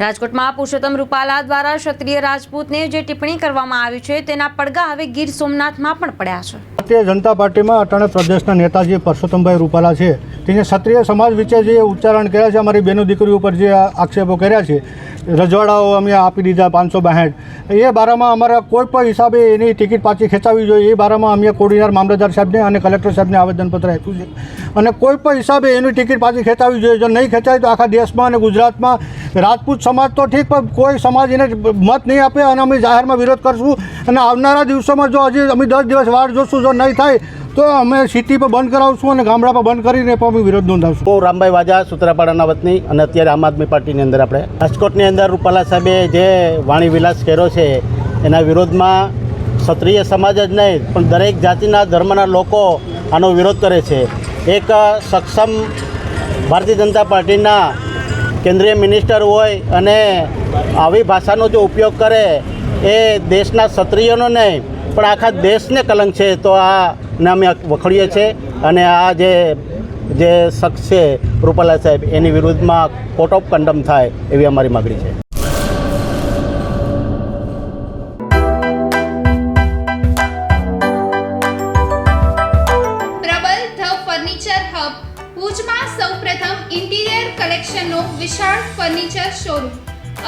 રાજકોટમાં પુરુષોત્તમ રૂપાલા દ્વારા ક્ષત્રિય રાજપૂતને જે ટિપ્પણી કરવામાં આવી છે, તેના પડઘા હવે ગીર સોમનાથમાં પણ પડ્યા છે. ભારતીય જનતા પાર્ટીમાં અટાણે પ્રદેશના નેતાજી પરસોત્તમભાઈ રૂપાલા છે. તેને ક્ષત્રિય સમાજ વિશે જે ઉચ્ચારણ કર્યા છે, અમારી બેનો દીકરી ઉપર જે આક્ષેપો કર્યા છે, રજવાડાઓ અમે આપી દીધા પાંચસો બાસઠ. એ બારામાં અમારા કોઈ પણ હિસાબે એની ટિકિટ પાછી ખેંચાવી જોઈએ. એ બારામાં અમે કોડીનાર મામલતદાર સાહેબને અને કલેક્ટર સાહેબને આવેદનપત્ર આપ્યું છે. અને કોઈ પણ હિસાબે એની ટિકિટ પાછી ખેંચાવી જોઈએ. જો નહીં ખેંચાય તો આખા દેશમાં અને ગુજરાતમાં રાજપૂત સમાજ તો ઠીક, પણ કોઈ સમાજ એને મત નહીં આપે અને અમે જાહેરમાં વિરોધ કરશું. અને આવનારા દિવસોમાં જો હજી અમે દસ દિવસ વાર જોશું, જો નહીં થાય, તો અમે સિટી પર બંધ કરાવશું અને ગામડા પર બંધ કરીને પણ અમે વિરોધ નોંધાવશું. હું રામભાઈ વાજા, સુત્રાપાડાના વતની અને અત્યારે આમ આદમી પાર્ટીની અંદર આપણે. રાજકોટની અંદર રૂપાલા સાહેબે જે વાણી વિલાસ કર્યો છે, એના વિરોધમાં ક્ષત્રિય સમાજ જ નહીં, પણ દરેક જાતિના ધર્મના લોકો આનો વિરોધ કરે છે. એક સક્ષમ ભારતીય જનતા પાર્ટીના કેન્દ્રીય મિનિસ્ટર હોય અને આવી ભાષાનો જો ઉપયોગ કરે, એ દેશના ક્ષત્રિયોનો નહીં પણ આખા દેશને કલંક છે, તો આ ને અમે વખોડીએ છીએ અને આ જે જે શખ્સ છે, રૂપાલા સાહેબ, એની વિરુદ્ધમાં કોર્ટ ઓફ કન્ડમ થાય એવી અમારી માગણી છે. ભુજમાં સૌપ્રથમ ઇન્ટિરિયર કલેક્શનનો વિશાળ ફર્નિચર શોરૂમ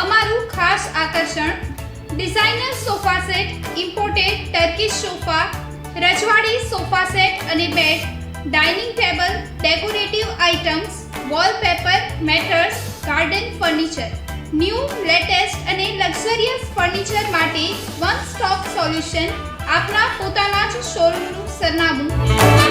અમારું ખાસ આકર્ષણ ડિઝાઇનર સોફા સેટ સોફા, રજવાડી, સોફા સેટ અને bed, dining table, decorative items, wallpaper, mattress, garden furniture. New, latest અને લક્ઝરિયસ ફર્નિચર માટે વન સ્ટોપ સોલ્યુશન આપના પોતાના જ શોરૂમનું સરનામું.